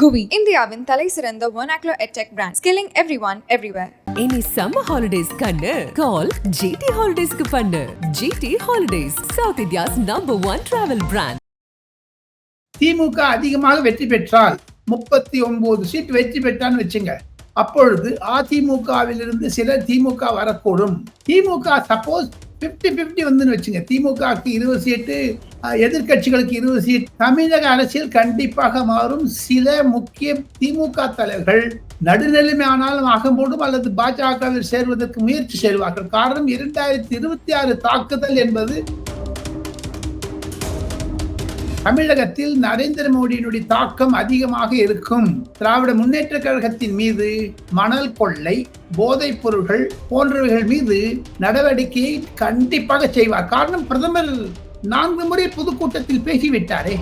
குவி. இந்தியாவின் தலை சிறந்த vernacular edtech brand skilling everyone everywhere. இனி சம்மர் ஹாலிடேஸ் கண்ணு. கால் ஜிடி ஹாலிடேஸ்க்கு பண்ணு. GT holidays South India's number one travel brand DMK அதிகமாக வெற்றி பெற்றால் முப்பத்தி ஒன்பது சீட் வெற்றி பெற்றான்னு வச்சுங்க. அப்பொழுது அதிமுகவிலிருந்து சிலர் திமுக வரக்கூடும். திமுக சப்போஸ் 50 50 வந்துன்னு வச்சுங்க. திமுகவுக்கு இருபது சீட்டு எதிர்கட்சிகளுக்கு எதிர்க்கட்சிகளுக்கு இருபது சீட் தமிழக அரசியல் கண்டிப்பாக மாறும். சில முக்கிய திமுக தலைவர்கள் நடுநிலைமை ஆனாலும் ஆகும்போதும் அல்லது பாஜகவில் சேர்வதற்கு முயற்சி செய்வார்கள். காரணம் இரண்டாயிரத்தி இருபத்தி ஆறு தாக்குதல் என்பது தமிழகத்தில் நரேந்திர மோடியினுடைய தாக்கம் அதிகமாக இருக்கும். திராவிட முன்னேற்ற கழகத்தின் மீது மணல் கொள்ளை போதைப் பொருள்கள் போன்றவைகள் மீது நடவடிக்கையை கண்டிப்பாக செய்வார். காரணம் பிரதமர் நான்கு முறை பொதுக்கூட்டத்தில் பேசிவிட்டாரே.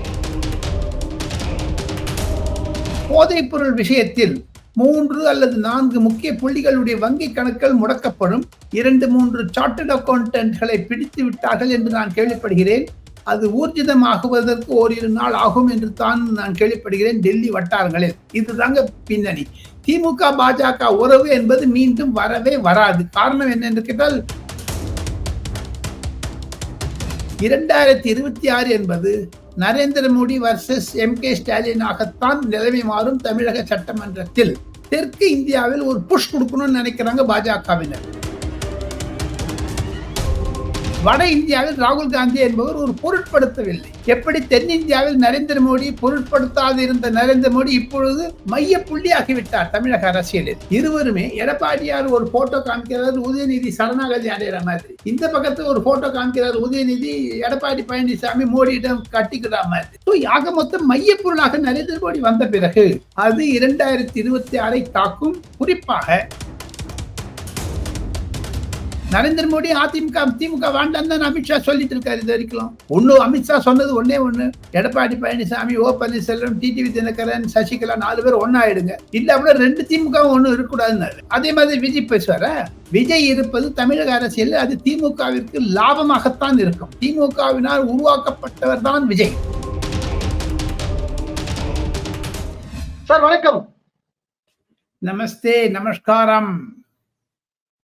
போதைப் பொருள் விஷயத்தில் மூன்று அல்லது நான்கு முக்கிய புள்ளிகளுடைய வங்கி கணக்குகள் முடக்கப்படும். இரண்டு மூன்று சார்ட்டர்ட் அக்கௌண்டன்ட்களை பிடித்து விட்டார்கள் என்று நான் கேள்விப்படுகிறேன். அது ஊர்ஜிதமாகுவதற்கு ஓரிரு நாள் ஆகும் என்று தான் நான் கேள்விப்படுகிறேன் டெல்லி வட்டாரங்களில். இதுதாங்க பின்னணி. திமுக பாஜக உறவு என்பது மீண்டும் வரவே வராது. காரணம் என்னென்று கேட்டால் இரண்டாயிரத்தி இருபத்தி ஆறு என்பது Narendra Modi versus M K ஸ்டாலினாகத்தான் நிலைமை மாறும் தமிழக சட்டமன்றத்தில். தெற்கு இந்தியாவில் ஒரு புஷ் கொடுக்கணும்னு நினைக்கிறாங்க பாஜகவினர். வட இந்தியாவில் ராகுல் காந்தி என்பவர் ஒரு பொருட்படுத்தவில்லை. எப்படி தென்னிந்தியாவில் நரேந்திர மோடி பொருட்படுத்தாது இருந்த நரேந்திர மோடி இப்பொழுது மைய புள்ளியாகிவிட்டார் தமிழக அரசியலில். இருவருமே எடப்பாடியார் ஒரு போட்டோ காமிக்கிறார் உதயநிதி சரணாகதி அடைகிற மாதிரி. இந்த பக்கத்தில் ஒரு போட்டோ காமிக்கிறார் உதயநிதி எடப்பாடி பழனிசாமி மோடியிடம் கட்டிக்கிற மாதிரி. ஆக மொத்தம் மைய பொருளாக நரேந்திர மோடி வந்த பிறகு அது இரண்டாயிரத்தி இருபத்தி ஆறை தாக்கும். குறிப்பாக நரேந்திர மோடி அதிமுக திமுக வேண்டாம் தான் அமித்ஷா சொல்லிட்டு இருக்காரு இது வரைக்கும். ஒண்ணு அமித்ஷா சொன்னது ஒண்ணே ஒண்ணு. எடப்பாடி பழனிசாமி ஓ பன்னீர்செல்வம் டிடிவி தினகரன் சசிகலா நாலு பேர் ஒன்னாயிடுங்க இல்ல அப்படியே ரெண்டு திமுக ஒண்ணு இருக்கக்கூடாதுன்னாரு. அதே மாதிரி விஜய் பேசுவார? விஜய் இருப்பது தமிழக அரசியல் அது திமுகவிற்கு லாபமாகத்தான் இருக்கும். திமுகவினால் உருவாக்கப்பட்டவர் தான் விஜய். சார் வணக்கம். நமஸ்தே நமஸ்காரம்.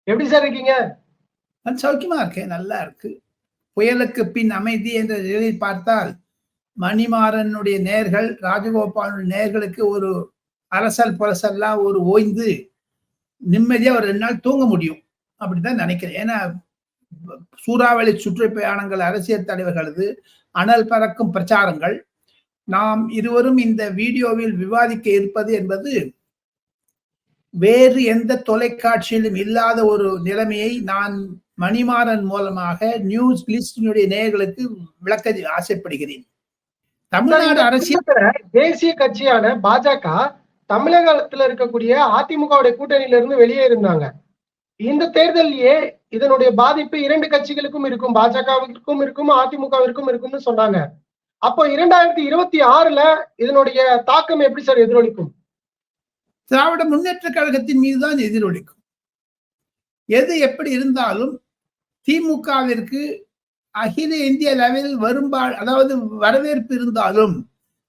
எப்படி சார் இருக்கீங்க? நான் சௌக்கியமா இருக்கேன் நல்லா இருக்கு. புயலுக்கு பின் அமைதி என்ற நிலையில் பார்த்தால் மணிமாறனுடைய நேர்கள் ராஜகோபாலுடைய நேர்களுக்கு ஒரு அரசல் புரசல்லாம் ஒரு ஓய்ந்து நிம்மதியாக ஒரு ரெண்டு நாள் தூங்க முடியும். அப்படிதான் நினைக்கிறேன். ஏன்னா சூறாவளி சுற்றுப்பயணங்கள் அரசியல் தலைவர்களது அனல் பறக்கும் பிரச்சாரங்கள். நாம் இருவரும் இந்த வீடியோவில் விவாதிக்க இருப்பது என்பது வேறு எந்த தொலைக்காட்சியிலும் இல்லாத ஒரு நிலைமையை நான் மணிமாறன் மூலமாக நியூஸ் லிஸ்டினுடைய நேயர்களுக்கு விளக்க ஆசைப்படுகிறேன். தமிழ்நாடு அரசியல் தேசிய கட்சியான பாஜக தமிழகத்துல இருக்கக்கூடிய அதிமுகவுடைய கூட்டணியில இருந்து வெளியே இருந்தாங்க. இந்த தேர்தலிலேயே இதனுடைய பாதிப்பு இரண்டு கட்சிகளுக்கும் இருக்கும். பாஜகவிற்கும் இருக்கும் அதிமுகவிற்கும் இருக்கும்னு சொன்னாங்க. அப்போ இரண்டாயிரத்தி இருபத்தி ஆறுல இதனுடைய தாக்கம் எப்படி சார் எதிரொலிக்கும்? திராவிட முன்னேற்ற கழகத்தின் மீதுதான் எதிரொலிக்கும். எது எப்படி இருந்தாலும் திமுகவிற்கு அகில இந்திய லெவலில் வரும்பா அதாவது வரவேற்பு இருந்தாலும்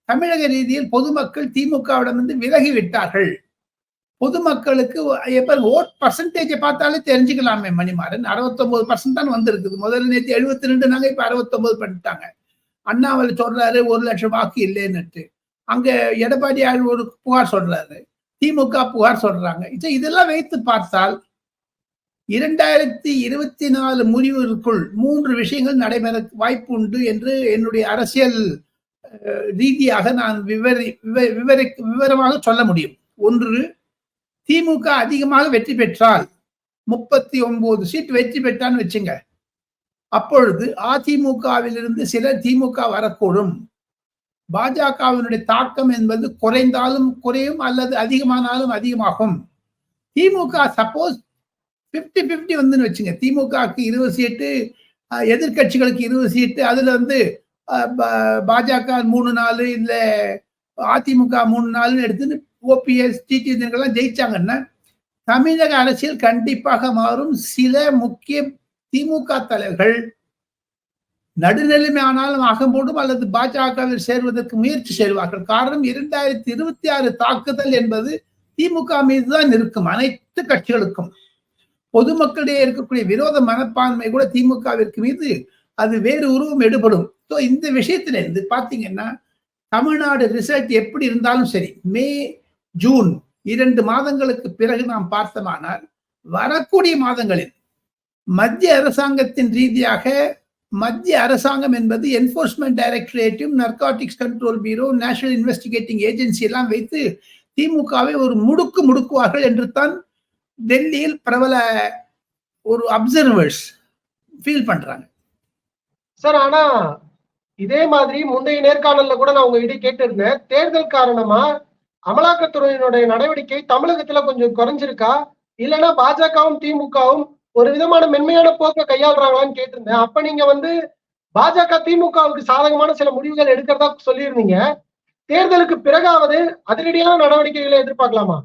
தமிழக ரீதியில் பொதுமக்கள் திமுகவிடமிருந்து விலகி விட்டார்கள். பொதுமக்களுக்கு எப்ப ஓட் பர்சன்டேஜை பார்த்தாலே தெரிஞ்சுக்கலாமே மணிமாறன். அறுபத்தொன்பது பர்சன்ட் தான் வந்திருக்குது. முதல்ல நேற்று எழுபத்தி ரெண்டு நாங்க இப்ப அறுபத்தொன்பது பண்ணிட்டாங்க. அண்ணாமலை சொல்றாரு ஒரு லட்சம் வாக்கு இல்லைன்னுட்டு. அங்க எடப்பாடி ஒரு புகார் சொல்றாரு. திமுக புகார் சொல்றாங்க. இதெல்லாம் வைத்து பார்த்தால் இரண்டாயிரத்தி இருபத்தி நாலு முடிவுக்குள் மூன்று விஷயங்கள் நடைபெற வாய்ப்பு உண்டு என்று என்னுடைய அரசியல் ரீதியாக நான் விவரி விவ- விவரி விவரமாக சொல்ல முடியும். ஒன்று திமுக அதிகமாக வெற்றி பெற்றால் முப்பத்தி ஒன்பது சீட் வெற்றி பெற்றான்னு வச்சுங்க. அப்பொழுது அதிமுகவிலிருந்து சிலர் திமுக வரக்கூடும். பாஜகவினுடைய தாக்கம் என்பது குறைந்தாலும் குறையும் அல்லது அதிகமானாலும் அதிகமாகும். திமுக சப்போஸ் 50 50 வந்துன்னு வச்சுங்க. திமுகவுக்கு இருபது சீட்டு எதிர்கட்சிகளுக்கு எதிர்க்கட்சிகளுக்கு இருபது சீட்டு அதுல வந்து பா- பாஜக மூணு நாலு இல்ல அதிமுக மூணு நாலுன்னு எடுத்துன்னு ஓபிஎஸ் டிடிஎல்லாம் ஜெயிச்சாங்கன்னா தமிழக அரசியல் கண்டிப்பாக மாறும். சில முக்கிய திமுக தலைவர்கள் நடுநிலைமை ஆனாலும் அகம்போடும் அல்லது பாஜகவில் சேர்வதற்கு முயற்சி செய்வார்கள். காரணம் இரண்டாயிரத்தி இருபத்தி ஆறு தாக்குதல் என்பது திமுக மீதுதான் இருக்கும். அனைத்து கட்சிகளுக்கும். பொதுமக்களிடையே இருக்கக்கூடிய விரோத மனப்பான்மை கூட திமுகவிற்கு மீது அது வேறு உருவம் எடுபடும். ஸோ இந்த விஷயத்துல இருந்து பாத்தீங்கன்னா தமிழ்நாடு ரிசல்ட் எப்படி இருந்தாலும் சரி மே ஜூன் இரண்டு மாதங்களுக்கு பிறகு நாம் பார்த்தோமானால் வரக்கூடிய மாதங்களில் மத்திய அரசாங்கத்தின் ரீதியாக மத்திய அரசாங்கம் என்பது enforcement டைரக்டரேட்டும் narcotics control bureau national investigating agency எல்லாம் வைத்து திமுகவை ஒரு முடுக்கு முடுக்குவார்கள் என்று தான் டெல்லியில் பிரபல ஒரு அப்சர்வர்ஸ் ஃபீல் பண்றாங்க. சார் ஆனா இதே மாதிரி முந்தைய நேர்காணல்ல கூட நான் உங்ககிட்ட கேட்டிருந்தேன். தேர்தல் காரணமா அமலாக்கத்துறையினுடைய நடவடிக்கை தமிழகத்துல கொஞ்சம் குறைஞ்சிருக்கா? இல்லைன்னா பாஜகவும் திமுகவும் ஒரு விதமான மென்மையான போக்கை கையாளுறாங்களான்னு கேட்டிருந்தேன். அப்ப நீங்க வந்து பாஜக திமுகவுக்கு சாதகமான சில முடிவுகள் எடுக்கிறதா சொல்லியிருந்தீங்க. தேர்தலுக்கு பிறகாவது அதிரடியான நடவடிக்கைகளை எதிர்பார்க்கலாமா?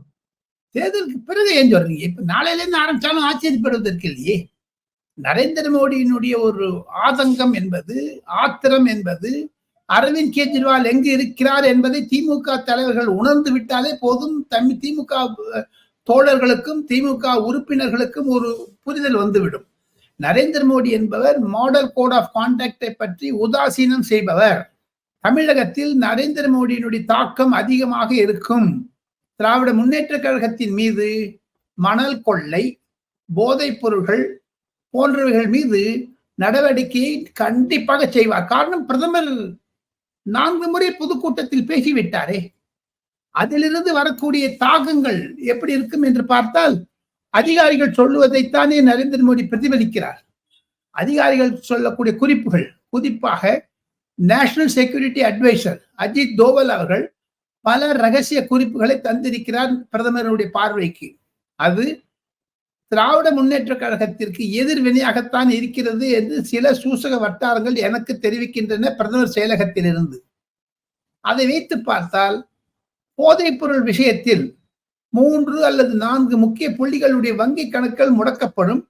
தேர்தலுக்கு பிறகு ஏன் சொல்றீங்க? இப்ப நாளையிலேருந்து ஆரம்பிச்சாலும் ஆச்சரியப்படுவதற்கு இல்லையே? நரேந்திர மோடியினுடைய ஒரு ஆதங்கம் என்பது ஆத்திரம் என்பது அரவிந்த் கெஜ்ரிவால் எங்கு இருக்கிறார் என்பதை திமுக தலைவர்கள் உணர்ந்து விட்டாலே போதும். தம் திமுக தோழர்களுக்கும் திமுக உறுப்பினர்களுக்கும் ஒரு புரிதல் வந்துவிடும். நரேந்திர மோடி என்பவர் மாடல் கோட் ஆஃப் கான்டாக்டை பற்றி உதாசீனம் செய்பவர். தமிழகத்தில் நரேந்திர மோடியினுடைய தாக்கம் அதிகமாக இருக்கும். திராவிட முன்னேற்ற கழகத்தின் மீது மணல் கொள்ளை போதைப் பொருள்கள் போன்றவைகள் மீது நடவடிக்கையை கண்டிப்பாக செய்வார். காரணம் பிரதமர் நான்கு முறை பொதுக்கூட்டத்தில் பேசிவிட்டாரே. அதிலிருந்து வரக்கூடிய தாகங்கள் எப்படி இருக்கும் என்று பார்த்தால் அதிகாரிகள் சொல்லுவதைத்தானே நரேந்திர மோடி பிரதிபலிக்கிறார். அதிகாரிகள் சொல்லக்கூடிய குறிப்புகள் குறிப்பாக national security advisor Ajit Doval அவர்கள் பல ரகசிய குறிப்புகளை தந்திருக்கிறார் பிரதமருடைய பார்வைக்கு. அது திராவிட முன்னேற்ற கழகத்திற்கு எதிர்வினையாகத்தான் இருக்கிறது என்று சில சூசக வட்டாரங்கள் எனக்கு தெரிவிக்கின்றன பிரதமர் செயலகத்திலிருந்து. அதை வைத்து பார்த்தால் போதைப் பொருள் விஷயத்தில் மூன்று அல்லது நான்கு முக்கிய புள்ளிகளுடைய வங்கி கணக்குகள் முடக்கப்படும்.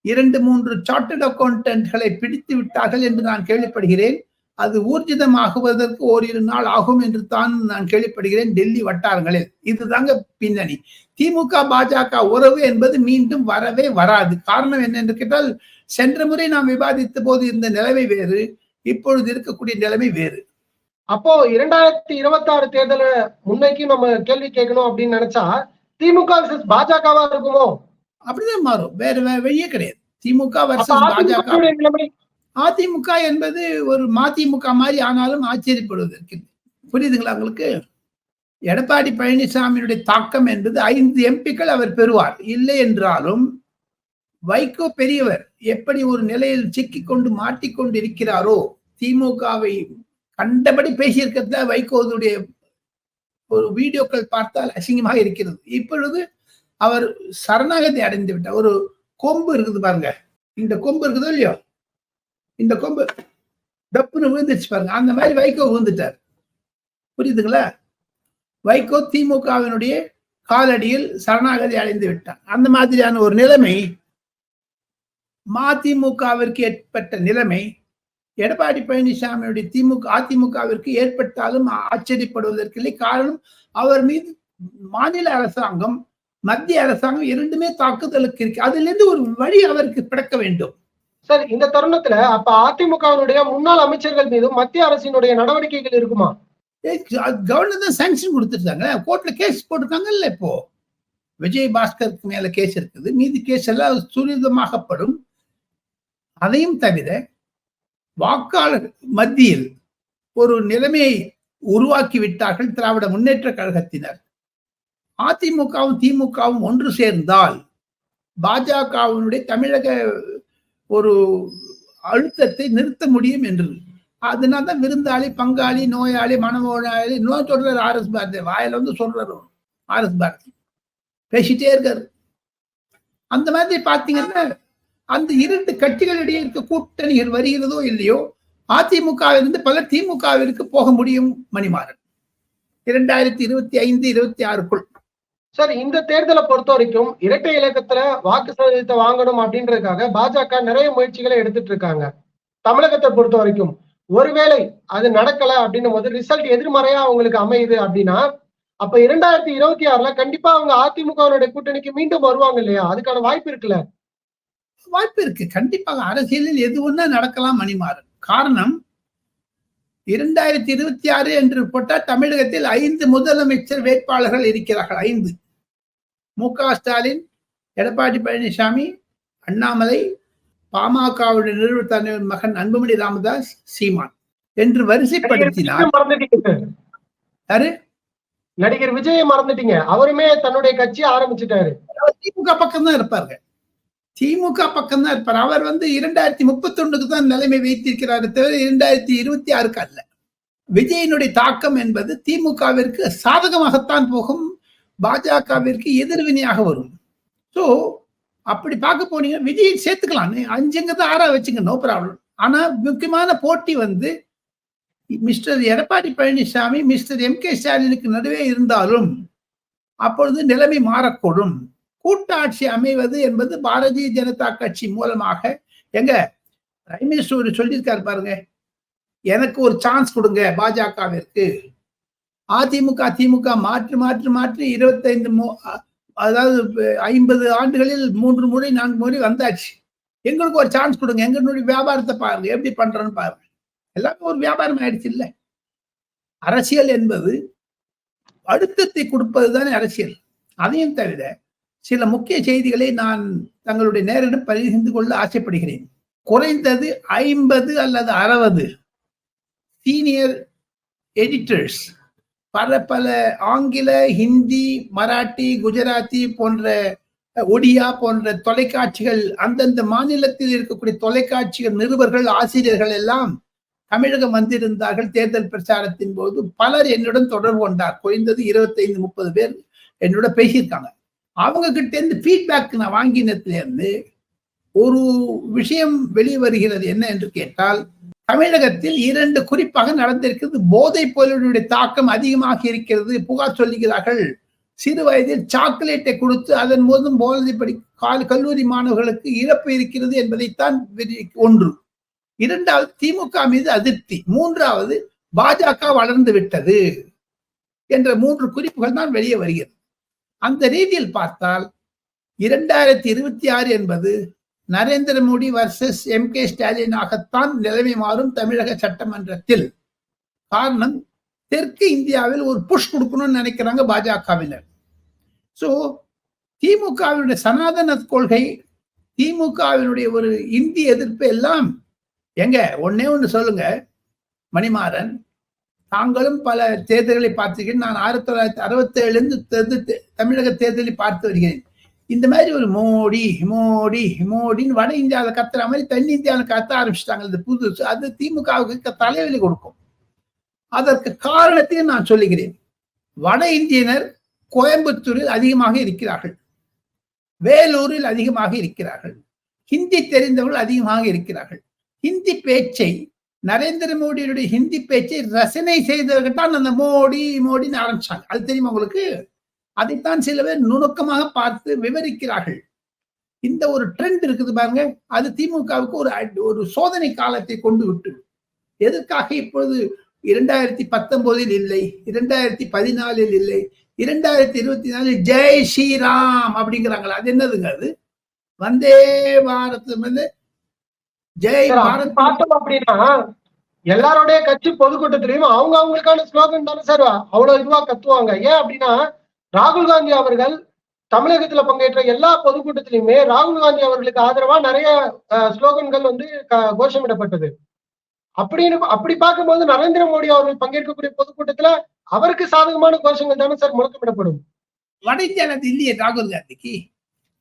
இரண்டு மூன்று சார்ட்டர்ட் அக்கௌண்டன்ட்களை பிடித்து விட்டார்கள் என்று நான் கேள்விப்படுகிறேன். அது ஊர்ஜிதமாகுவதற்கு ஓரிரு நாள் ஆகும் என்று தான் நான் கேள்விப்படுகிறேன் டெல்லி வட்டாரங்களில். இதுதாங்க பின்னணி. திமுக பாஜக உறவு என்பது மீண்டும் வரவே வராது. காரணம் என்ன என்று கேட்டால் சென்ற முறை நாம் விவாதித்த போது இருந்த நிலைமை வேறு இப்பொழுது இருக்கக்கூடிய நிலைமை வேறு. அப்போ இரண்டாயிரத்தி இருபத்தி ஆறு தேர்தலை முன்னைக்கு நம்ம கேள்வி கேட்கணும் அப்படின்னு நினைச்சா திமுக versus பாஜகவா இருக்குமோ? அப்படிதான் மாறும். வேற வழியே கிடையாது. திமுக வர்சஸ் பாஜக. அதிமுக என்பது ஒரு மதிமுக மாதிரி ஆனாலும் ஆச்சரியப்படுவதற்கு. புரியுதுங்களா உங்களுக்கு? எடப்பாடி பழனிசாமியினுடைய தாக்கம் என்பது ஐந்து எம்பிக்கள் அவர் பெறுவார். இல்லை என்றாலும் வைகோ பெரியவர் எப்படி ஒரு நிலையில் சிக்கிக்கொண்டு மாட்டிக்கொண்டு இருக்கிறாரோ திமுகவை கண்டபடி பேசியிருக்கிறத வைகோவுடைய ஒரு வீடியோக்கள் பார்த்தால் அசிங்கமாக இருக்கிறது. இப்பொழுது அவர் சரணாகதி அடைந்து விட்டார். ஒரு கொம்பு இருக்குது பாருங்க. இந்த கொம்பு இருக்குதோ இல்லையோ? இந்த கொம்பு டப்புன்னு விழுந்துச்சு பாருங்க. அந்த மாதிரி வைகோ விழுந்துட்டார். புரியுதுங்களா? வைகோ திமுகவினுடைய காலடியில் சரணாகதி அடைந்து விட்டார் அந்த மாதிரியான ஒரு நிலைமை மதிமுகவிற்கு ஏற்பட்ட நிலைமை எடப்பாடி பழனிசாமியுடைய திமுக அதிமுகவிற்கு ஏற்பட்டாலும் ஆச்சரியப்படுவதற்கு இல்லை. காரணம் அவர் மீது மாநில அரசாங்கம் மத்திய அரசாங்கம் இரண்டுமே தாக்குதலுக்கு இருக்கு. அதிலிருந்து ஒரு வழி அவருக்கு பிறக்க வேண்டும். சார் இந்த தருணத்துல அப்ப அதிமுகவினுடைய முன்னாள் அமைச்சர்கள் மீதும் மத்திய அரசினுடைய நடவடிக்கைகள் இருக்குமா? கவர்னர் தான் சாங்ஷன் கொடுத்துருக்காங்க கோர்ட்ல கேஸ் போட்டிருக்காங்கல்ல இப்போ. விஜய் பாஸ்கருக்கு மேல கேஸ் இருக்குது மீதி கேஸ் எல்லாம் துரிதமாகப்படும். அதையும் தவிர வாக்காளர் மத்தியில் ஒரு நிலைமையை உருவாக்கி விட்டார்கள் திராவிட முன்னேற்ற கழகத்தினர். அதிமுகவும் திமுகவும் ஒன்று சேர்ந்தால் பாஜகவினுடைய தமிழக ஒரு அழுத்தத்தை நிறுத்த முடியும் என்று அதனால தான் விருந்தாளி பங்காளி நோயாளி மனநோயாளி நோய் சொல்றாரு ஆர் எஸ் பாரதி. வாயில வந்து சொல்றாரு ஆர் எஸ் பாரதி. பேசிட்டே இருக்காரு. அந்த மாதிரி பாத்தீங்கன்னா அந்த இரண்டு கட்சிகளிடையே இருக்க கூட்டணிகள் வருகிறதோ இல்லையோ அதிமுகவிலிருந்து பலர் திமுகவிற்கு போக முடியும் மணிமாறன். இரண்டாயிரத்தி இருபத்தி ஐந்து இருபத்தி ஆறுக்குள். சார் இந்த தேர்தலை பொறுத்த வரைக்கும் இரட்டை இலக்கத்துல வாக்கு சதவீதத்தை வாங்கணும் அப்படின்றதுக்காக பாஜக நிறைய முயற்சிகளை எடுத்துட்டு இருக்காங்க. தமிழகத்தை பொறுத்த வரைக்கும். ஒருவேளை அது நடக்கல அப்படின்னும் போது ரிசல்ட் எதிர்மறையா அவங்களுக்கு அமையுது அப்படின்னா அப்ப இரண்டாயிரத்தி இருபத்தி ஆறுல கண்டிப்பா அவங்க அதிமுகவினுடைய கூட்டணிக்கு மீண்டும் வருவாங்க இல்லையா? அதுக்கான வாய்ப்பு இருக்குல்ல? வாய்ப்பு இருக்கு. கண்டிப்பாக அரசியலில் எது ஒண்ணா நடக்கலாம் மணிமாறன். காரணம் இரண்டாயிரத்தி இருபத்தி ஆறு என்று போட்டால் தமிழகத்தில் ஐந்து முதலமைச்சர் வேட்பாளர்கள் இருக்கிறார்கள். ஐந்து. மு க ஸ்டாலின் எடப்பாடி பழனிசாமி அண்ணாமலை பாமகவுடைய நிறுவன தலைவர் மகன் அன்புமணி ராமதாஸ் சீமான் என்று வரிசைப்படுத்தினார். யாரு? நடிகர் விஜயை மறந்துட்டீங்க. அவருமே தன்னுடைய கட்சி ஆரம்பிச்சுட்டாரு. திமுக பக்கம் தான் இருப்பாருங்க. திமுக பக்கம் தான் இருப்பார். அவர் வந்து இரண்டாயிரத்தி முப்பத்தி ஒண்ணுக்கு தான் நிலைமை வைத்திருக்கிறாரு தவிர இரண்டாயிரத்தி இருபத்தி ஆறுக்கு அல்ல. விஜயனுடைய தாக்கம் என்பது திமுகவிற்கு சாதகமாகத்தான் போகும். பாஜகவிற்கு எதிர்வினையாக வரும். ஸோ அப்படி பார்க்க போனீங்க விஜய் சேர்த்துக்கலாம் அஞ்சுங்கிறது தான் ஆறா வச்சுங்க நோ ப்ராப்ளம் ஆனா முக்கியமான போட்டி வந்து mister Edappadi Palaniswami mister M K ஸ்டாலினுக்கு நடுவே இருந்தாலும் அப்பொழுது நிலைமை மாறக்கூடும். கூட்டாட்சி அமைவது என்பது பாரதிய ஜனதா கட்சி மூலமாக எங்க பிரைம் மினிஸ்டர் சொல்லியிருக்காரு பாருங்க எனக்கு ஒரு சான்ஸ் கொடுங்க பாஜகவிற்கு. அதிமுக திமுக மாற்றி மாற்றி மாற்றி இருபத்தைந்து மு- அதாவது ஐம்பது ஆண்டுகளில் மூன்று முறை நான்கு முறை வந்தாச்சு. எங்களுக்கு ஒரு சான்ஸ் கொடுங்க. எங்களுடைய வியாபாரத்தை பாருங்க. எப்படி பண்றோன்னு பாருங்க. எல்லாமே ஒரு வியாபாரம் ஆயிடுச்சு இல்லை. அரசியல் என்பது அழுத்தத்தை கொடுப்பது தானே அரசியல். அதையும் தவிர சில முக்கிய செய்திகளை நான் தங்களுடைய நேரிடம் பகிர்ந்து கொள்ள ஆசைப்படுகிறேன். குறைந்தது ஐம்பது அல்லது அறுபது. சீனியர் எடிட்டர்ஸ் பல பல ஆங்கில ஹிந்தி மராட்டி குஜராத்தி போன்ற ஒடியா போன்ற தொலைக்காட்சிகள் அந்தந்த மாநிலத்தில் இருக்கக்கூடிய தொலைக்காட்சிகள் நிருபர்கள் ஆசிரியர்கள் எல்லாம் தமிழகம் வந்திருந்தார்கள். தேர்தல் பிரச்சாரத்தின் போது பலர் என்னுடன் தொடர்பு கொண்டார். குறைந்தது இருபத்தைந்து முப்பது பேர் என்னோட பேசியிருக்காங்க. அவங்க கிட்ட இருந்து ஃபீட்பேக் நான் வாங்கினதுல இருந்து ஒரு விஷயம் வெளியே வருகிறது என்ன என்று கேட்டால் தமிழகத்தில் இரண்டு குறிப்பாக நடந்திருக்கிறது. போதைப் பொருளுடைய தாக்கம் அதிகமாக இருக்கிறது. புகார் சொல்லுகிறார்கள். சிறு வயதில் சாக்லேட்டை கொடுத்து அதன் போதும் போதைப்படி கால் கல்லூரி மாணவர்களுக்கு இழப்பு இருக்கிறது என்பதைத்தான் ஒன்று. இரண்டாவது திமுக மீது அதிருப்தி. மூன்றாவது பாஜக வளர்ந்து விட்டது என்ற மூன்று குறிப்புகள் தான் வெளியே வருகிறது. அந்த ரீதியில் பார்த்தால் இரண்டாயிரத்தி இருபத்தி ஆறு என்பது Narendra Modi versus M K ஸ்டாலினாகத்தான் நிலைமை மாறும் தமிழக சட்டமன்றத்தில். காரணம் தெற்கு இந்தியாவில் ஒரு புஷ் கொடுக்கணும்னு நினைக்கிறாங்க பாஜகவினர். ஸோ திமுகவினுடைய சனாதன கொள்கை திமுகவினுடைய ஒரு இந்தி எதிர்ப்பு எல்லாம் எங்க ஒன்னே ஒன்று சொல்லுங்க மணிமாறன் தாங்களும் பல தேர்தல்களை பார்த்திருக்கிறேன் நான் ஆயிரத்தி தொள்ளாயிரத்தி அறுபத்தி ஏழுலேருந்து தமிழக தேர்தலை பார்த்து வருகிறேன். இந்த மாதிரி ஒரு மோடி மோடி மோடின்னு வட இந்தியாவில் கத்துற மாதிரி தென்னிந்தியாவில் கத்த ஆரம்பிச்சிட்டாங்க. இது புதுசு அது திமுகவுக்கு தலைவலி கொடுக்கும். அதற்கு காரணத்தையும் நான் சொல்லுகிறேன். வட இந்தியனர் கோயம்புத்தூரில் அதிகமாக இருக்கிறார்கள். வேலூரில் அதிகமாக இருக்கிறார்கள். ஹிந்தி தெரிந்தவர்கள் அதிகமாக இருக்கிறார்கள். ஹிந்தி பேச்சை நரேந்திர மோடியுடைய ஹிந்தி பேச்சை ரசனை செய்தவர்கள் தான் அந்த மோடி மோடின்னு ஆரம்பிச்சாங்க. அது தெரியுமா உங்களுக்கு? அதைத்தான் சில பேர் நுணுக்கமாக பார்த்து விவரிக்கிறார்கள். இந்த ஒரு ட்ரெண்ட் இருக்குது பாருங்க அது திமுகவுக்கு ஒரு ஒரு சோதனை காலத்தை கொண்டு விட்டு எதற்காக இப்பொழுது இரண்டாயிரத்தி பத்தொன்பதில் இல்லை இரண்டாயிரத்தி பதினாலில் இல்லை இரண்டாயிரத்தி இருபத்தி நாலில் ஜெய் ஸ்ரீராம் அப்படிங்கிறாங்களா அது என்னதுங்க அது? வந்தே பாரத் வந்து ஜெய் பாரத். பார்த்தோம் அப்படின்னா எல்லாருடைய கட்சி பொதுக்கூட்டத்திலையும் அவங்க அவங்களுக்கான ஸ்லோகன் தானே சார் அவ்வளவு இதுவா கத்துவாங்க. ஏன் அப்படின்னா ராகுல் காந்தி அவர்கள் தமிழகத்துல பங்கேற்ற எல்லா பொதுக்கூட்டத்திலையுமே ராகுல் காந்தி அவர்களுக்கு ஆதரவா நிறைய அஹ், ஸ்லோகன்கள் வந்து கோஷமிடப்பட்டது. அப்படின்னு அப்படி பார்க்கும்போது நரேந்திர மோடி அவர்கள் பங்கேற்கக்கூடிய பொதுக்கூட்டத்துல அவருக்கு சாதகமான கோஷங்கள் தானே சார் முழக்கமிடப்படும். வட இந்தியாவில் இல்லையே ராகுல் காந்திக்கு?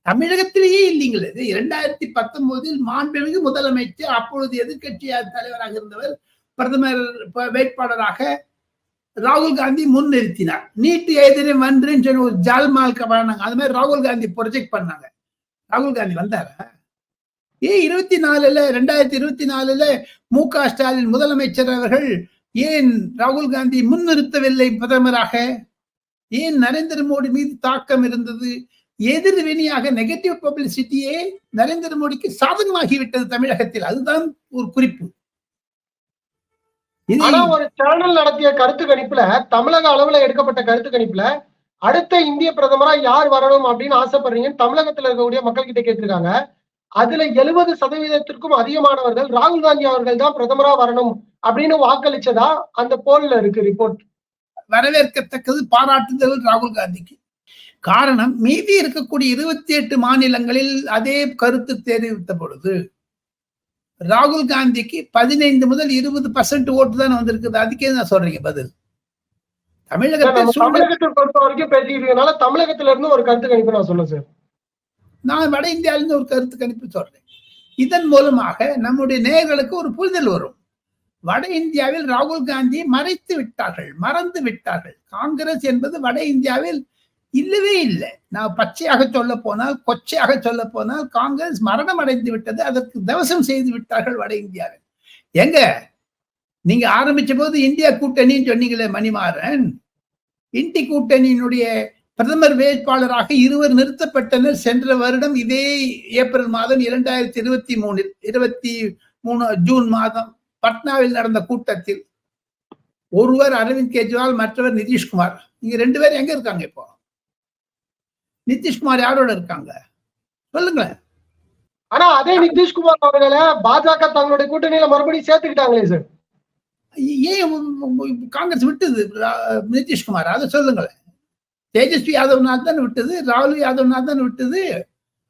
தமிழகத்திலேயே இல்லைங்களே இது? இரண்டாயிரத்தி பத்தொன்பதில் மாண்புமிகு முதலமைச்சர் அப்பொழுது எதிர்க்கட்சி தலைவராக இருந்தவர் பிரதமர் வேட்பாளராக ராகுல் காந்தி முன்னிறுத்தினார். நீட்டு எதிரே வந்துருன்னு சொல்லி ஒரு ஜால்மால் பண்ணாங்க அது மாதிரி ராகுல் காந்தி ப்ரொஜெக்ட் பண்ணாங்க. ராகுல் காந்தி வந்தாரா? ஏன் இருபத்தி நாலுல ரெண்டாயிரத்தி இருபத்தி நாலுல மு க ஸ்டாலின் முதலமைச்சர் அவர்கள் ஏன் ராகுல் காந்தி முன்னிறுத்தவில்லை பிரதமராக? ஏன் நரேந்திர மோடி மீது தாக்கம் இருந்தது? எதிர்வினையாக நெகட்டிவ் பப்ளிசிட்டியே நரேந்திர மோடிக்கு சாதகமாகிவிட்டது தமிழகத்தில். அதுதான் ஒரு குறிப்பு. ஆனா ஒரு சேனல் நடத்திய கருத்து கணிப்புல தமிழக அளவுல எடுக்கப்பட்ட கருத்து கணிப்புல அடுத்த இந்திய பிரதமரா யார் வரணும் அப்படின்னு ஆசைப்படுறீங்கன்னு தமிழகத்துல இருக்கக்கூடிய மக்கள் கிட்ட கேட்டிருக்காங்க. அதுல எழுபது சதவீதத்திற்கும் அதிகமானவர்கள் ராகுல் காந்தி அவர்கள் தான் பிரதமரா வரணும் அப்படின்னு வாக்களிச்சதா அந்த போல்ல இருக்கு ரிப்போர்ட் வரவேற்கத்தக்கது பாராட்டுதல் ராகுல் காந்திக்கு. காரணம் மீதி இருக்கக்கூடிய இருபத்தி எட்டு மாநிலங்களில் அதே கருத்து தெரிவித்த பொழுது ராகுல் காந்திக்கு பதினைந்து முதல் இருபது பர்சன்ட் ஓட்டு தானே வந்திருக்குது. அதுக்கே நான் சொல்றீங்க பதில். தமிழகத்தை பொறுத்த வரைக்கும் பேசிக்கிறதுனால தமிழகத்துல இருந்து ஒரு கருத்து கணிப்பு நான் சொன்னேன் சார். நான் வட இந்தியாவிலிருந்து ஒரு கருத்து கணிப்பு சொல்றேன். இதன் மூலமாக நம்முடைய நேயர்களுக்கு ஒரு புரிதல் வரும். வட இந்தியாவில் ராகுல் காந்தியை மறைத்து விட்டார்கள் மறந்து விட்டார்கள். காங்கிரஸ் என்பது வட இந்தியாவில் இல்லவே இல்லை. நான் பச்சையாக சொல்ல போனால் கொச்சையாக சொல்ல போனால் காங்கிரஸ் மரணம் அடைந்து விட்டது. அதற்கு தவசம் செய்து விட்டார்கள் வட இந்தியாவில். எங்க? நீங்க ஆரம்பிச்ச போது இந்தியா கூட்டணின்னு சொன்னீங்களே மணிமாறன். இண்டி கூட்டணியினுடைய பிரதமர் வேட்பாளராக இருவர் நிறுத்தப்பட்டனர். சென்ற வருடம் இதே ஏப்ரல் மாதம் இரண்டாயிரத்தி இருபத்தி மூணில் இருபத்தி மூணு ஜூன் மாதம் பட்னாவில் நடந்த கூட்டத்தில் ஒருவர் அரவிந்த் கெஜ்ரிவால் மற்றவர் நிதிஷ்குமார். இங்க ரெண்டு பேரும் எங்க இருக்காங்க இப்போ? நிதிஷ்குமார் யாரோட இருக்காங்க? சொல்லுங்களேன். ஆனா அதே நிதிஷ்குமார் அவர்களை பாஜக தங்களுடைய கூட்டணியில மறுபடியும் சேர்த்துக்கிட்டாங்களே சார். ஏன் காங்கிரஸ் விட்டது நிதிஷ்குமார். அதை சொல்லுங்களேன். தேஜஸ்வி யாதவ்னால தான் விட்டது ராகுல் யாதவ்னால தான் விட்டது.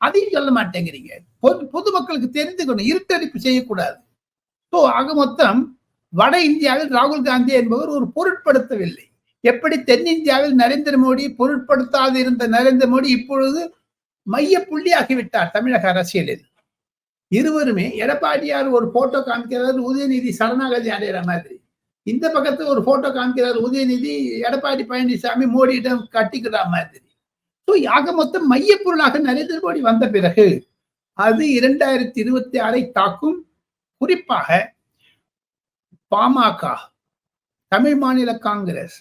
அதையும் சொல்ல மாட்டேங்கிறீங்க. பொது பொதுமக்களுக்கு தெரிந்துக்கணும் இருட்டடிப்பு செய்யக்கூடாது. ஸோ ஆக மொத்தம் வட இந்தியாவில் ராகுல் காந்தி என்பவர் ஒரு பொருட்படுத்தவில்லை. எப்படி தென்னிந்தியாவில் நரேந்திர மோடி பொருட்படுத்தாது இருந்த நரேந்திர மோடி இப்பொழுது மைய புள்ளியாகிவிட்டார் தமிழக அரசியலில். இருவருமே எடப்பாடியார் ஒரு போட்டோ காமிக்கிறார் உதயநிதி சரணாகதி அடைகிற மாதிரி. இந்த பக்கத்துல ஒரு போட்டோ காமிக்கிறார் உதயநிதி எடப்பாடி பழனிசாமி மோடியிடம் கட்டிக்கிற மாதிரி. ஸோ யாக மொத்தம் மையப்பொருளாக நரேந்திர மோடி வந்த பிறகு அது இரண்டாயிரத்தி இருபத்தி ஆறை தாக்கும் குறிப்பாக பாமக தமிழ் மாநில காங்கிரஸ்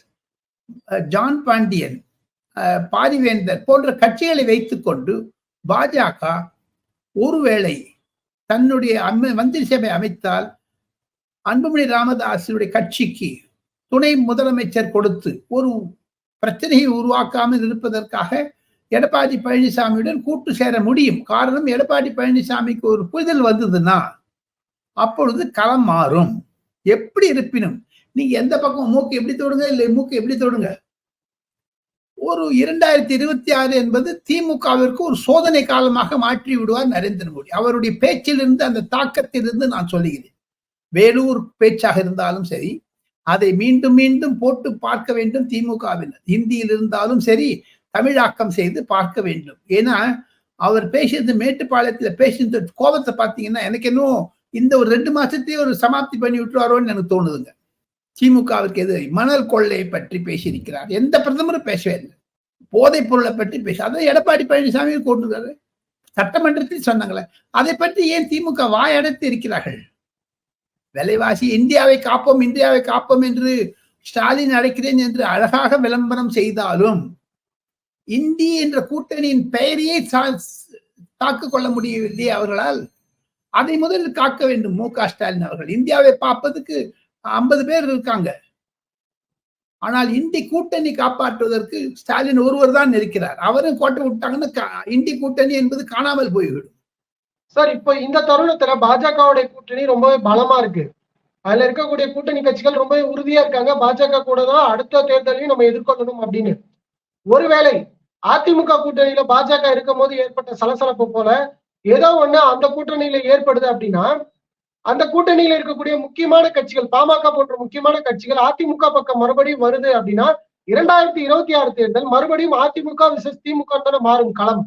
ஜான் பாண்டியன் அஹ், பாரிவேந்தர் போன்ற கட்சிகளை வைத்துக்கொண்டு பாஜக ஒருவேளை தன்னுடைய அம்ம மந்திரி சபை அமைத்தால் அன்புமணி ராமதாஸுடைய கட்சிக்கு துணை முதலமைச்சர் கொடுத்து ஒரு பிரச்சனையை உருவாக்காமல் இருப்பதற்காக எடப்பாடி பழனிசாமியுடன் கூட்டு சேர முடியும். காரணம் எடப்பாடி பழனிசாமிக்கு ஒரு புரிதல் வந்ததுன்னா அப்பொழுது களம் மாறும். எப்படி இருப்பினும் நீங்க எந்த பக்கம் மூக்கு எப்படி தொடுங்க இல்லை மூக்கு எப்படி தொடுங்க? ஒரு இரண்டாயிரத்தி இருபத்தி ஆறு என்பது திமுகவிற்கு ஒரு சோதனை காலமாக மாற்றி விடுவார் நரேந்திர மோடி. அவருடைய பேச்சிலிருந்து அந்த தாக்கத்திலிருந்து நான் சொல்லுகிறேன். வேலூர் பேச்சாக இருந்தாலும் சரி அதை மீண்டும் மீண்டும் போட்டு பார்க்க வேண்டும் திமுகவினர். ஹிந்தியில் இருந்தாலும் சரி தமிழாக்கம் செய்து பார்க்க வேண்டும். ஏன்னா அவர் பேசியது மேட்டுப்பாளையத்தில் பேசியது கோபத்தை பார்த்தீங்கன்னா எனக்கு இன்னும் இந்த ஒரு ரெண்டு மாசத்தையும் ஒரு சமாப்தி பண்ணி விட்டுருவாரோன்னு எனக்கு தோணுதுங்க. திமுகவிற்கு எது மணல் கொள்ளையை பற்றி பேசியிருக்கிறார். எந்த பிரதமரும் பேசவே இல்லை. போதைப் பொருளை பற்றி பேச அதான் எடப்பாடி பழனிசாமி கூட்டுறாரு சட்டமன்றத்தில் சொன்னாங்களே அதை பற்றி ஏன் திமுக வாயடைத்து இருக்கிறார்கள்? விலைவாசி இந்தியாவை காப்போம் இந்தியாவை காப்போம் என்று ஸ்டாலின் அழைக்கிறேன் என்று அழகாக விளம்பரம் செய்தாலும் இந்தி என்ற கூட்டணியின் பெயரையே தாக்கு கொள்ள முடியவில்லை அவர்களால். அதை முதலில் காக்க வேண்டும் மு க ஸ்டாலின் அவர்கள். இந்தியாவை பார்ப்பதற்கு ஐம்பது பேர் இருக்காங்க. ஆனால் இந்தி கூட்டணி காப்பாற்றுவதற்கு ஸ்டாலின் ஒருவர் தான் இருக்கிறார். அவரும் கோட்டை விட்டாங்கன்னா இண்டி இந்தி கூட்டணி என்பது காணாமல் போய்விடும். சார் இப்போ இந்த தருணத்துல பாஜகவுடைய கூட்டணி ரொம்பவே பலமா இருக்கு. அதுல இருக்கக்கூடிய கூட்டணி கட்சிகள் ரொம்பவே உறுதியா இருக்காங்க. பாஜக கூட தான் அடுத்த தேர்தலையும் நம்ம எதிர்கொள்ளணும் அப்படின்னு. ஒருவேளை அதிமுக கூட்டணியில பாஜக இருக்கும் போது ஏற்பட்ட சலசலப்பு போல ஏதோ ஒண்ணு அந்த கூட்டணியில ஏற்படுது அப்படின்னா அந்த கூட்டணியில இருக்கக்கூடிய முக்கியமான கட்சிகள் பாமக போன்ற முக்கியமான கட்சிகள் அதிமுக பக்கம் மறுபடியும் வருது அப்படின்னா இரண்டாயிரத்தி இருபத்தி ஆறு தேர்தல் மறுபடியும் அதிமுக விசஸ் திமுக தானே மாறும் களம்.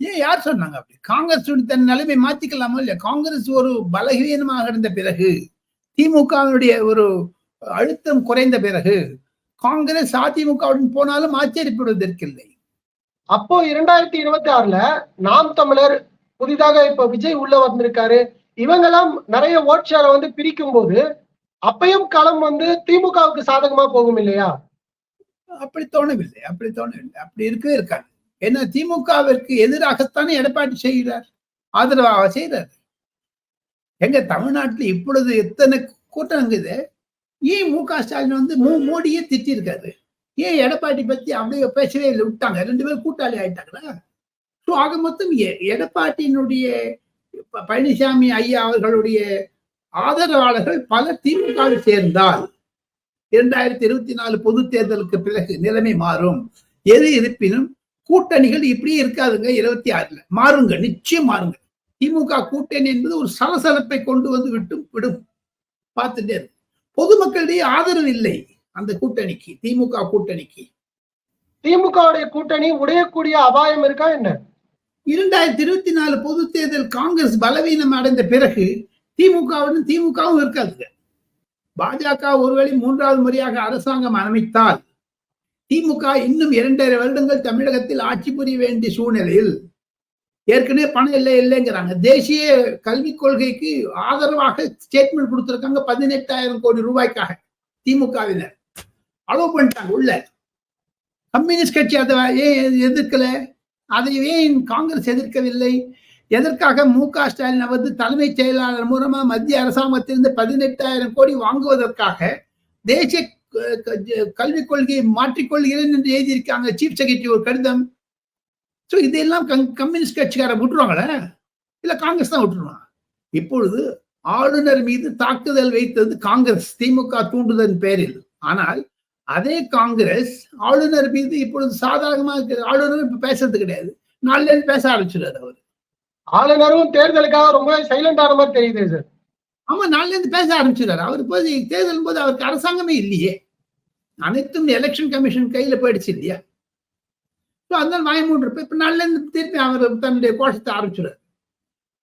ஏன் யார் சொன்னாங்க அப்படி? காங்கிரஸ் தன் நிலைமை மாத்திக்கலாமா இல்லையா? காங்கிரஸ் ஒரு பலகீனமாக இருந்த பிறகு திமுகவினுடைய ஒரு அழுத்தம் குறைந்த பிறகு காங்கிரஸ் அதிமுகவுடன் போனாலும் ஆச்சரியப்படுவதற்கில்லை அப்போ இரண்டாயிரத்தி இருபத்தி ஆறுல நாம் தமிழர் புதிதாக இப்ப விஜய் உள்ள வந்திருக்காரு. இவங்கெல்லாம் நிறைய ஓட் ஷேரை வந்து பிரிக்கும் போது அப்பயும் களம் வந்து திமுகவுக்கு சாதகமா போகும் இல்லையா? அப்படி தோணவில்லை அப்படி தோணவில்லை. அப்படி இருக்கவே இருக்காது. ஏன்னா திமுகவிற்கு எதிராகத்தானே எடப்பாடி செய்கிறார் ஆதரவாக செய்கிறார். எங்க தமிழ்நாட்டில் இப்பொழுது எத்தனை கூட்டம் இருக்குது? ஏன் மு க ஸ்டாலின் வந்து மோ மோடியே திட்டிருக்காரு ஏன் எடப்பாடி பத்தி அப்படியே பேசவே இல்லை விட்டாங்க. ரெண்டு பேரும் கூட்டாளி ஆயிட்டாங்களா? ஸோ ஆக மொத்தம் எ- பழனிசாமி ஐயா அவர்களுடைய ஆதரவாளர்கள் பல திமுகவில் சேர்ந்தால் இரண்டாயிரத்தி இருபத்தி நாலு பொது தேர்தலுக்கு பிறகு நிலைமை மாறும். எது இருப்பினும் கூட்டணிகள் இப்படியே இருக்காதுங்க இருபத்தி ஆறுல. மாறுங்க நிச்சயம் மாறுங்க. திமுக கூட்டணி என்பது ஒரு சலசலப்பை கொண்டு வந்து விட்டும் விடும். பார்த்துட்டே இருக்கு பொதுமக்களிடையே ஆதரவு இல்லை அந்த கூட்டணிக்கு திமுக கூட்டணிக்கு. திமுகவுடைய கூட்டணி உடையக்கூடிய அபாயம் இருக்கா என்ன? இரண்டாயிரத்தி இருபத்தி நாலு பொது தேர்தல் காங்கிரஸ் பலவீனம் அடைந்த பிறகு திமுகவுடன் திமுகவும் இருக்காதுங்க பாஜக ஒருவேளை மூன்றாவது முறையாக அரசாங்கம் அமைத்தால் திமுக இன்னும் இரண்டரை வருடங்கள் தமிழகத்தில் ஆட்சி புரிய வேண்டிய சூழ்நிலையில் ஏற்கனவே பணம் இல்லை இல்லைங்கிறாங்க. தேசிய கல்விக் கொள்கைக்கு ஆதரவாக ஸ்டேட்மெண்ட் கொடுத்திருக்காங்க. பதினெட்டாயிரம் கோடி ரூபாய்க்காக திமுகவினர். அலோவ் பண்ணிட்டாங்க உள்ள. கம்யூனிஸ்ட் கட்சி அதை ஏன் எதிர்க்கல? அதை ஏன் காங்கிரஸ் எதிர்க்கவில்லை? எதற்காக மு க ஸ்டாலின் வந்து தலைமைச் செயலாளர் மூலமா மத்திய அரசாங்கத்திலிருந்து பதினெட்டாயிரம் கோடி வாங்குவதற்காக தேசிய க- கல்விக் கொள்கையை மாற்றிக்கொள்கிறேன் என்று எழுதியிருக்காங்க சீஃப் செக்ரட்டரி ஒரு கடிதம். ஸோ இதெல்லாம் கம்யூனிஸ்ட் கட்சிக்கார விட்டுருவாங்களே? இல்லை காங்கிரஸ் தான் விட்டுருவாங்க இப்பொழுது ஆளுநர் மீது தாக்குதல் வைத்தது காங்கிரஸ் திமுக தூண்டுதல் பேரில். ஆனால் அதே காங்கிரஸ் ஆளுநர் மீது இப்பொழுது சாதாரணமாக ஆளுநர் இப்ப பேசுறது கிடையாது. இருந்து பேச ஆரம்பிச்சிடாரு அவர். ஆளுநரும் தேர்தலுக்காக ரொம்ப சைலண்ட் ஆன மாதிரி தெரியுது சார் ஆமா நாலுல இருந்து பேச ஆரம்பிச்சிடாரு அவர் போது தேர்தல் போது அவருக்கு அரசாங்கமே இல்லையே. அனைத்தும் எலெக்ஷன் கமிஷன் கையில போயிடுச்சு இல்லையா? ஸோ அதனால வாயமூன்று இப்ப நாலுல இருந்து திருப்பி அவர் தன்னுடைய கோஷத்தை ஆரம்பிச்சிடாரு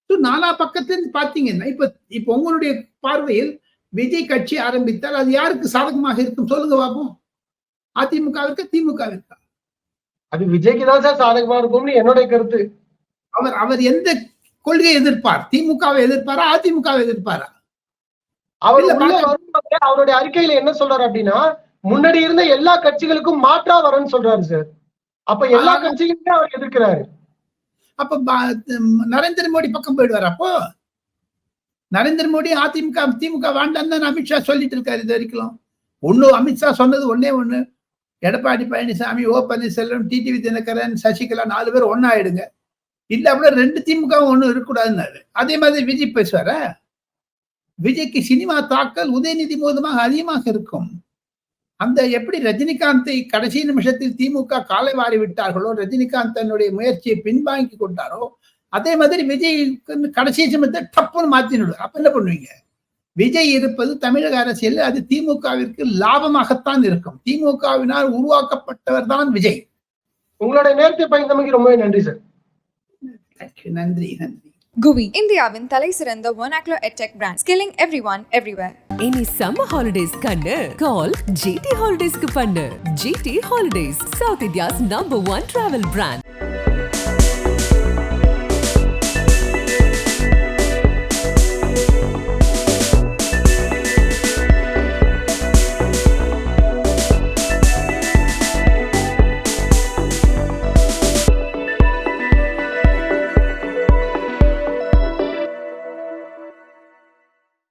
ஸோ நாலா பக்கத்திலிருந்து பாத்தீங்கன்னா இப்ப இப்ப உங்களுடைய பார்வையில் விஜய் கட்சி ஆரம்பித்தால் அது யாருக்கு சாதகமாக இருக்கும்? சொல்லுங்க பாப்போம். அதிமுகவிற்கா திமுகவிற்கா அது விஜய்க்கு தான் சார் சாதகமா இருக்கும்னு என்னுடைய கருத்து. அவர் அவர் எந்த கொள்கையை எதிர்ப்பார்? திமுகவை எதிர்ப்பாரா அதிமுகவை எதிர்ப்பாரா? அவருடைய அறிக்கையில என்ன சொல்றாரு அப்படின்னா முன்னாடி இருந்த எல்லா கட்சிகளுக்கும் மாற்றா வரேன்னு சொல்றாரு சார். அப்ப எல்லா. கட்சிகளுமே அவர் எதிர்க்கிறாரு. அப்ப நரேந்திர மோடி பக்கம் போயிடுவார் அப்போ? நரேந்திர மோடி அதிமுக திமுக வேண்டாம் தான் அமித்ஷா சொல்லிட்டு இருக்காரு இது வரைக்கும். ஒண்ணு அமித்ஷா சொன்னது ஒன்னே ஒண்ணு. எடப்பாடி பழனிசாமி ஓ பன்னீர்செல்வம் டிடிவி தினகரன் சசிகலா நாலு பேர் ஒன்னாயிடுங்க இல்ல அப்படியே ரெண்டு திமுகவும் ஒண்ணும் இருக்கக்கூடாதுன்னாரு. அதே மாதிரி விஜய் பேசுவார? விஜய்க்கு சினிமா தாக்கல் உதயநிதி மூலமாக அதிகமாக இருக்கும். அந்த எப்படி ரஜினிகாந்தை கடைசி நிமிஷத்தில் திமுக காலை வாரி விட்டார்களோ ரஜினிகாந்த் தன்னுடைய முயற்சியை பின்வாங்கி கொண்டாரோ அதே மாதிரி விஜய் கடைசி நிமிஷத்தை டப்புன்னு மாத்தினுடு. அப்ப என்ன பண்ணுவீங்க? விஜய் இருப்பது தமிழக அரசியல் அது திமுகவிற்கு லாபமாகத்தான் இருக்கும். திமுகவினால் உருவாக்கப்பட்டவர் தான் விஜய். உங்களுடைய நேரத்தை பயந்தமைக்கு ரொம்பவே நன்றி சார் நன்றி நன்றி. GUI இந்தியாவின் தலை சிறந்த vernacular edtech brand skilling everyone everywhere. இனி சம்மர் ஹாலிடேஸ் கண்ணு. கால் ஜிடி ஹாலிடேஸ்க்கு பண்ணு. GT holidays South India's number one travel brand